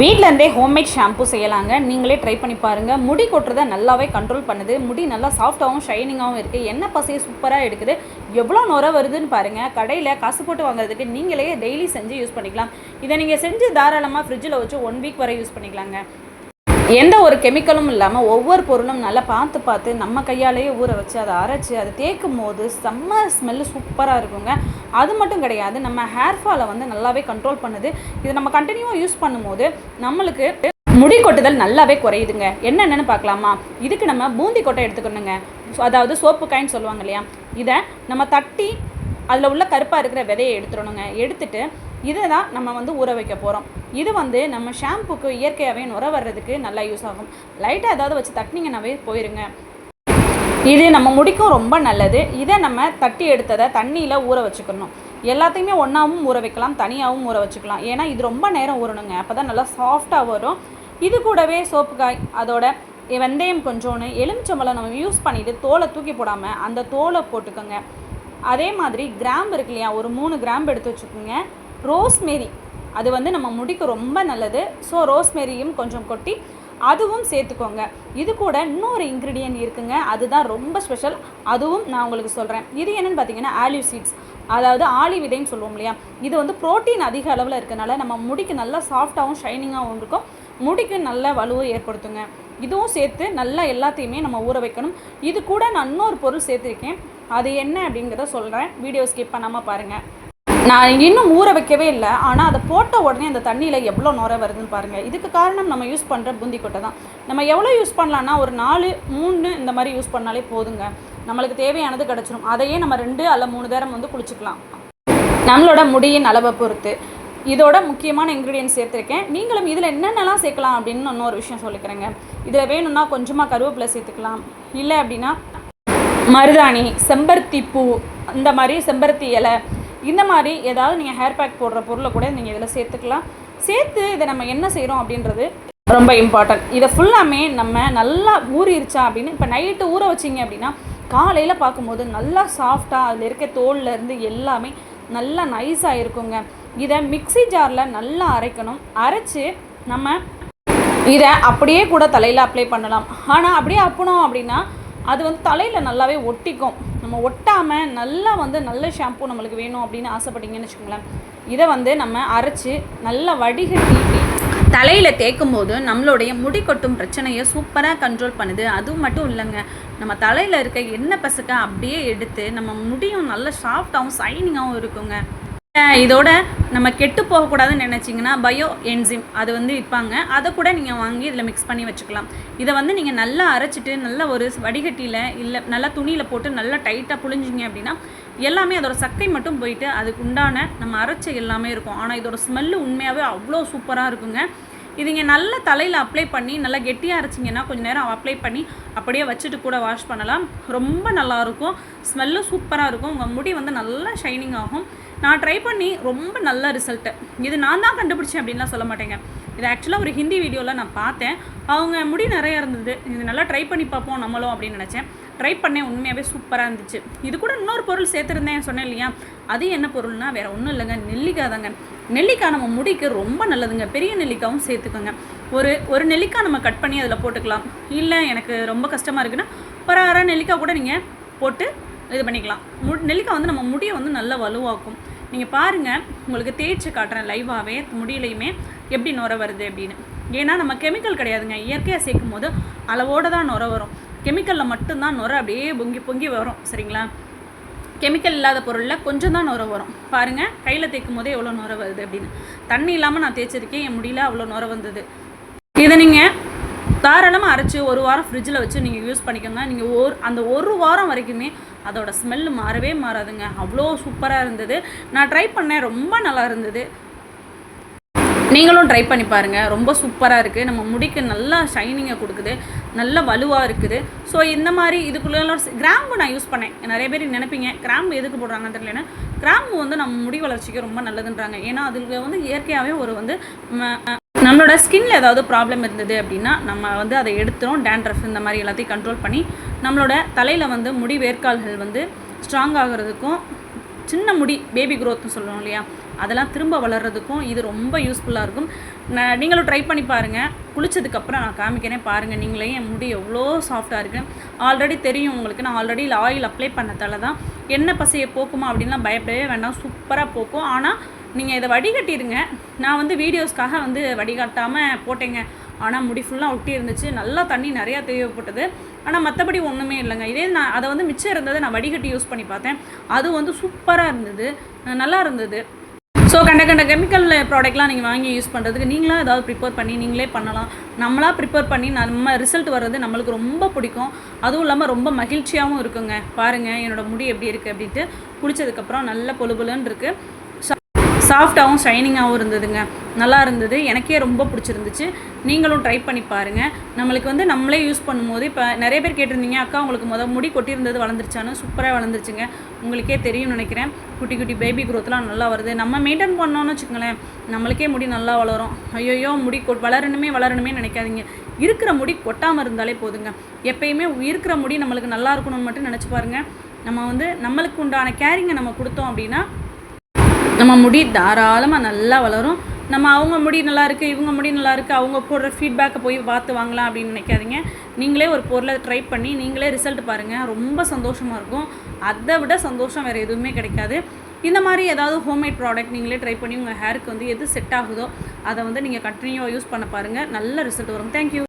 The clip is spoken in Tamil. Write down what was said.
வீட்டிலேருந்தே ஹோம்மேட் ஷாம்பு செய்யலாங்க. நீங்களே ட்ரை பண்ணி பாருங்கள் முடி கொட்டுறதை நல்லாவே கண்ட்ரோல் பண்ணுது. முடி நல்லா சாஃப்டாகவும் ஷைனிங்காகவும் இருக்குது எண்ணெய் பசையை சூப்பராக எடுக்குது. எவ்வளோ நுர வருதுன்னு பாருங்கள் கடையில் காசு போட்டு வாங்குறதுக்கு நீங்களே டெய்லி செஞ்சு யூஸ் பண்ணிக்கலாம். இதை நீங்கள் செஞ்சு தாராளமாக ஃப்ரிட்ஜில் வச்சு ஒன் வீக் வரை யூஸ் பண்ணிக்கலாங்க. எந்த ஒரு கெமிக்கலும் இல்லாமல் ஒவ்வொரு பொருளும் நல்லா பார்த்து பார்த்து நம்ம கையாலேயே ஊற வச்சு அதை அரைச்சி அதை தேய்க்கும் போது செம்ம ஸ்மெல்லு சூப்பராக இருக்குங்க. அது மட்டும் கிடையாது நம்ம ஹேர் ஃபாலை வந்து நல்லாவே கண்ட்ரோல் பண்ணுது. இது நம்ம கண்டினியூவாக யூஸ் பண்ணும்போது நம்மளுக்கு முடி கொட்டுதல் நல்லாவே குறையுதுங்க. என்னென்னு பார்க்கலாமா? இதுக்கு நம்ம பூந்தி கொட்டை எடுத்துக்கணுங்க. அதாவது சோப்பு காயின்னு சொல்லுவாங்க இல்லையா? இதை நம்ம தட்டி அதில் உள்ள கருப்பாக இருக்கிற விதையை எடுத்துடணுங்க. எடுத்துட்டு இதை தான் நம்ம வந்து ஊற வைக்க போகிறோம் இது வந்து நம்ம ஷாம்புக்கு இயற்கையாகவே நுர வர்றதுக்கு நல்லா யூஸ் ஆகும். லைட்டாக ஏதாவது வச்சு தட்டினீங்கன்னாவே போயிருங்க. இது நம்ம முடிக்கும் ரொம்ப நல்லது. இதை நம்ம தட்டி எடுத்ததை தண்ணியில் ஊற வச்சுக்கணும். எல்லாத்தையுமே ஒன்றாவும் ஊற வைக்கலாம் தனியாகவும் ஊற வச்சுக்கலாம். ஏன்னா இது ரொம்ப நேரம் ஊறணுங்க. அப்போ தான் நல்லா சாஃப்டாக வரும். இது கூடவே சோப்பு காய் அதோட வெந்தயம் கொஞ்சோன்னு எலுமிச்சம்பழம் நம்ம யூஸ் பண்ணிவிட்டு தோலை தூக்கி போடாமல் அந்த தோலை போட்டுக்கோங்க. அதே மாதிரி கிராம்பு இருக்கு இல்லையா? ஒரு மூணு கிராம்பு எடுத்து வச்சுக்கோங்க. ரோஸ்மேரி. அது வந்து நம்ம முடிக்கு ரொம்ப நல்லது. ஸோ ரோஸ்மேரியும் கொஞ்சம் கொட்டி அதுவும் சேர்த்துக்கோங்க. இது கூட இன்னொரு இன்க்ரீடியன்ட் இருக்குங்க. அதுதான் ரொம்ப ஸ்பெஷல் அதுவும் நான் உங்களுக்கு சொல்கிறேன் இது என்னென்னு பார்த்தீங்கன்னா ஆலிவ் சீட்ஸ் அதாவது ஆலி விதைன்னு சொல்லுவோம் இல்லையா? இது வந்து புரோட்டீன் அதிக அளவில் இருக்கனால நம்ம முடிக்கு நல்லா சாஃப்டாகவும் ஷைனிங்காகவும் இருக்கும். முடிக்கு நல்ல வலுவை ஏற்படுத்துங்க. இதுவும் சேர்த்து நல்லா எல்லாத்தையுமே நம்ம ஊற வைக்கணும். இது கூட நான் இன்னொரு பொருள் சேர்த்துருக்கேன். அது என்ன அப்படிங்கிறத சொல்கிறேன் வீடியோ ஸ்கிப் பண்ணாமல் பாருங்கள் நான் இன்னும் ஊற வைக்கவே இல்லை. ஆனால் அதை போட்ட உடனே அந்த தண்ணியில் எவ்வளோ நுர வருதுன்னு பாருங்கள் இதுக்கு காரணம் நம்ம யூஸ் பண்ணுற பூந்தி கொட்டை தான். நம்ம எவ்வளோ யூஸ் பண்ணலான்னா ஒரு நாலு மூணு இந்த மாதிரி யூஸ் பண்ணாலே போதுங்க. நம்மளுக்கு தேவையானது கிடச்சிரும். அதையே நம்ம ரெண்டு அல்ல மூணு நேரம் வந்து குளிச்சுக்கலாம். நம்மளோட முடியின் அளவை பொறுத்து. இதோட முக்கியமான இன்க்ரீடியன்ட் சேர்த்துருக்கேன். நீங்களும் இதில் என்னென்னலாம் சேர்க்கலாம் அப்படின்னு இன்னொரு விஷயம் சொல்லிக்கிறேங்க. இதில் வேணும்னா கொஞ்சமாக கருவேப்பிலை சேர்த்துக்கலாம். இல்லை அப்படின்னா மருதாணி செம்பருத்தி பூ இந்த மாதிரி செம்பருத்தி இலை இந்த மாதிரி ஏதாவது நீங்கள் ஹேர் பேக் போடுற பொருளை கூட நீங்கள் இதில் சேர்த்துக்கலாம். சேர்த்து இதை நம்ம என்ன செய்கிறோம் அப்படின்றது ரொம்ப இம்பார்ட்டன்ட் இதை ஃபுல்லாமே நம்ம நல்லா ஊறிடுச்சா அப்படின்னு இப்போ நைட்டு ஊற வச்சிங்க அப்படின்னா காலையில் பார்க்கும்போது நல்லா சாஃப்டாக அதில் இருக்க தோல்ல இருந்து எல்லாமே நல்லா நைஸாக இருக்குங்க. இதை மிக்ஸி ஜாரில் நல்லா அரைக்கணும். அரைச்சி நம்ம இதை அப்படியே கூட தலையில் அப்ளை பண்ணலாம். ஆனால் அப்படியே அப்பணும் அப்படின்னா அது வந்து தலையில் நல்லாவே ஒட்டிக்கும். நம்ம ஒட்டாமல் நல்லா வந்து நல்ல ஷாம்பு நம்மளுக்கு வேணும் அப்படின்னு ஆசைப்பட்டீங்கன்னு வச்சுக்கோங்களேன். இதை வந்து நம்ம அரைச்சி நல்லா வடிகட்டி தலையில் தேய்க்கும் போது நம்மளுடைய முடி கொட்டும் பிரச்சனையை சூப்பராக கண்ட்ரோல் பண்ணுது. அதுவும் மட்டும் இல்லைங்க. நம்ம தலையில் இருக்க எண்ணெய் பசுக்க அப்படியே எடுத்து நம்ம முடியும் நல்ல சாஃப்டாகவும் சைனிங்காகவும் இருக்குங்க. இதோட நம்ம கெட்டு போகக்கூடாதுன்னு நினச்சிங்கன்னா பயோ என்சிம் அது வந்து விற்பாங்க. அதை கூட நீங்கள் வாங்கி இதில் மிக்ஸ் பண்ணி வச்சுக்கலாம். இதை வந்து நீங்கள் நல்லா அரைச்சிட்டு நல்ல ஒரு வடிகட்டியில் இல்லை நல்லா துணியில் போட்டு நல்லா டைட்டாக புழிஞ்சிங்க அப்படின்னா எல்லாமே அதோட சக்கை மட்டும் போயிட்டு அதுக்கு உண்டான நம்ம அரைச்ச எல்லாமே இருக்கும். ஆனால் இதோட ஸ்மெல்லு உண்மையாகவே அவ்வளோ சூப்பராக இருக்குங்க. இது இங்கே நல்ல தலையில் அப்ளை பண்ணி நல்லா கெட்டியாக அரைச்சிங்கன்னா கொஞ்சம் நேரம் அப்ளை பண்ணி அப்படியே வச்சுட்டு கூட வாஷ் பண்ணலாம். ரொம்ப நல்லாயிருக்கும் ஸ்மெல்லும் சூப்பராக இருக்கும். உங்கள் முடி வந்து நல்லா ஷைனிங் ஆகும். நான் ட்ரை பண்ணி ரொம்ப நல்ல ரிசல்ட்டு இது நான் தான் கண்டுபிடிச்சேன் அப்படின்லாம் சொல்ல மாட்டேங்க. இது ஆக்சுவலாக ஒரு ஹிந்தி வீடியோவில் நான் பார்த்தேன். அவங்க முடி நிறையா இருந்தது. இது நல்லா ட்ரை பண்ணி பார்ப்போம் நம்மளும் அப்படின்னு நினச்சேன். ட்ரை பண்ணேன் உண்மையாகவே சூப்பராக இருந்துச்சு. இது கூட இன்னொரு பொருள் சேர்த்துருந்தேன் சொன்னேன் இல்லையா? அது என்ன பொருள்னா வேறு ஒன்றும் இல்லைங்க நெல்லிக்காய் தாங்க. நெல்லிக்காய் நம்ம முடிக்கு ரொம்ப நல்லதுங்க. பெரிய நெல்லிக்காவும் சேர்த்துக்கோங்க. ஒரு ஒரு நெல்லிக்காய் நம்ம கட் பண்ணி அதில் போட்டுக்கலாம். இல்லை எனக்கு ரொம்ப கஷ்டமாக இருக்குன்னா ஒரு அரை நெல்லிக்காய் கூட நீங்கள் போட்டு இது பண்ணிக்கலாம். மு நெல்லிக்காய் வந்து நம்ம முடியை வந்து நல்லா வலுவாக்கும். நீங்கள் பாருங்கள் உங்களுக்கு தேய்ச்சி காட்டுறேன் லைவாகவே முடியலையுமே எப்படி நுர வருது அப்படின்னு. ஏன்னா நம்ம கெமிக்கல் கிடையாதுங்க. இயற்கையாக சேர்க்கும் போது அளவோடு தான் நுர வரும். கெமிக்கலில் மட்டும்தான் நுரை அப்படியே பொங்கி பொங்கி வரும் சரிங்களா? கெமிக்கல் இல்லாத பொருளில் கொஞ்சம் தான் நுரை வரும். பாருங்கள் கையில் தேய்க்கும் போதே எவ்வளோ நுரை வருது அப்படின்னு. தண்ணி இல்லாமல் நான் தேய்ச்சிருக்கேன் என் முடியல அவ்வளோ நுரை வந்தது. இதை நீங்கள் தாராளமாக அரைச்சி ஒரு வாரம் ஃப்ரிட்ஜில் வச்சு நீங்கள் யூஸ் பண்ணிக்கோங்க. நீங்கள் ஒரு அந்த ஒரு வாரம் வரைக்குமே அதோட ஸ்மெல் மாறவே மாறாதுங்க. அவ்வளோ சூப்பராக இருந்தது. நான் ட்ரை பண்ணேன் ரொம்ப நல்லா இருந்தது. நீங்களும் ட்ரை பண்ணி பாருங்கள் ரொம்ப சூப்பராக இருக்குது நம்ம முடிக்கு நல்லா ஷைனிங்கை கொடுக்குது. நல்ல வலுவாக இருக்குது. ஸோ இந்த மாதிரி இதுக்குள்ளே கிராம்பு நான் யூஸ் பண்ணேன். நிறைய பேர் நினைப்பீங்க கிராம்பு எதுக்கு போடுறாங்கன்னு தெரியலன்னா. கிராம்பு வந்து நம்ம முடி வளர்ச்சிக்கு ரொம்ப நல்லதுன்றாங்க. ஏன்னா அதில் வந்து இயற்கையாகவே ஒரு வந்து நம்மளோட ஸ்கின்ல ஏதாவது ப்ராப்ளம் இருந்தது அப்படின்னா நம்ம வந்து அதை எடுத்துரும். டேண்ட்ரஃப் இந்த மாதிரி எல்லாத்தையும் கண்ட்ரோல் பண்ணி நம்மளோட தலையில் வந்து முடி வேர்க்கால்கள் வந்து ஸ்ட்ராங் ஆகிறதுக்கும் சின்ன முடி பேபி க்ரோத்னு சொல்லுவோம் இல்லையா? அதெல்லாம் திரும்ப வளர்கிறதுக்கும் இது ரொம்ப யூஸ்ஃபுல்லாக இருக்கும். நான் நீங்களும் ட்ரை பண்ணி பாருங்கள் குளிச்சதுக்கப்புறம் நான் காமிக்கிறேன் பாருங்கள் நீங்களே என் முடி எவ்வளோ சாஃப்டாக இருக்குது ஆல்ரெடி தெரியும் உங்களுக்கு. நான் ஆல்ரெடி ஆயில் அப்ளை பண்ணதால தான் என்ன பசையை போக்குமா அப்படின்லாம் பயப்படவே வேண்டாம். சூப்பராக போக்கும். ஆனால் நீங்கள் இதை வடிகட்டிடுங்க நான் வந்து வீடியோஸ்க்காக வந்து வடிகட்டாமல் போட்டேங்க. ஆனால் முடி ஃபுல்லாக ஒட்டி இருந்துச்சு. நல்லா தண்ணி நிறையா தேவைப்பட்டது. ஆனால் மற்றபடி ஒன்றுமே இல்லைங்க. இதே நான் அதை வந்து மிச்சம் இருந்ததை நான் வடிகட்டி யூஸ் பண்ணி பார்த்தேன். அது வந்து சூப்பராக இருந்தது. நல்லா இருந்தது. ஸோ கண்ட கண்ட கெமிக்கல் ப்ராடக்ட்லாம் நீங்கள் வாங்கி யூஸ் பண்ணுறதுக்கு நீங்களாக ஏதாவது ப்ரிப்பேர் பண்ணி நீங்களே பண்ணலாம். நம்மளாக ப்ரிப்பேர் பண்ணி நம்ம ரிசல்ட் வர்றது நம்மளுக்கு ரொம்ப பிடிக்கும். அதுவும் இல்லாமல் ரொம்ப மகிழ்ச்சியாகவும் இருக்குங்க. பாருங்கள் என்னோட முடி எப்படி இருக்குது அப்படின்ட்டு. குளிச்சதுக்கப்புறம் நல்ல பொழு இருக்குது சாஃப்டாகவும் ஷைனிங்காகவும் இருந்ததுங்க. நல்லா இருந்தது. எனக்கே ரொம்ப பிடிச்சிருந்துச்சு. நீங்களும் ட்ரை பண்ணி பாருங்கள் நம்மளுக்கு வந்து நம்மளே யூஸ் பண்ணும்போது இப்போ நிறைய பேர் கேட்டிருந்தீங்க அக்கா உங்களுக்கு முத முடி கொட்டியிருந்தது வளர்ந்துருச்சான்னு. சூப்பராக வளர்ந்துருச்சுங்க. உங்களுக்கே தெரியும்னு நினைக்கிறேன். குட்டி குட்டி பேபி க்ரோத்லாம் நல்லா வருது. நம்ம மெயின்டைன் பண்ணோன்னு வச்சுக்கோங்களேன். நம்மளுக்கே முடி நல்லா வளரும். ஐயோயோ முடி கொ வளரணுமே வளரணுமே நினைக்காதீங்க. இருக்கிற முடி கொட்டாமல் இருந்தாலே போதுங்க. எப்பயுமே இருக்கிற முடி நம்மளுக்கு நல்லா இருக்கணும்னு மட்டும் நினச்சி பாருங்கள் நம்ம வந்து நம்மளுக்கு உண்டான கேரிங்கை நம்ம கொடுத்தோம் அப்படின்னா நம்ம முடி தாராளமாக நல்லா வளரும். நம்ம அவங்க முடி நல்லா இருக்குது இவங்க முடி நல்லா இருக்குது அவங்க போடுற ஃபீட்பேக்கை போய் பார்த்து வாங்கலாம் அப்படின்னு நினைக்காதீங்க. நீங்களே ஒரு பொருளை ட்ரை பண்ணி நீங்களே ரிசல்ட் பாருங்கள் ரொம்ப சந்தோஷமாக இருக்கும். அதை விட சந்தோஷம் வேறு எதுவுமே கிடைக்காது. இந்த மாதிரி ஏதாவது ஹோம்மேட் ப்ராடக்ட் நீங்களே ட்ரை பண்ணி உங்கள் ஹேருக்கு வந்து எது செட் ஆகுதோ அதை வந்து நீங்கள் கண்டினியூவாக யூஸ் பண்ண பாருங்கள் நல்ல ரிசல்ட் வரும். தேங்க்யூ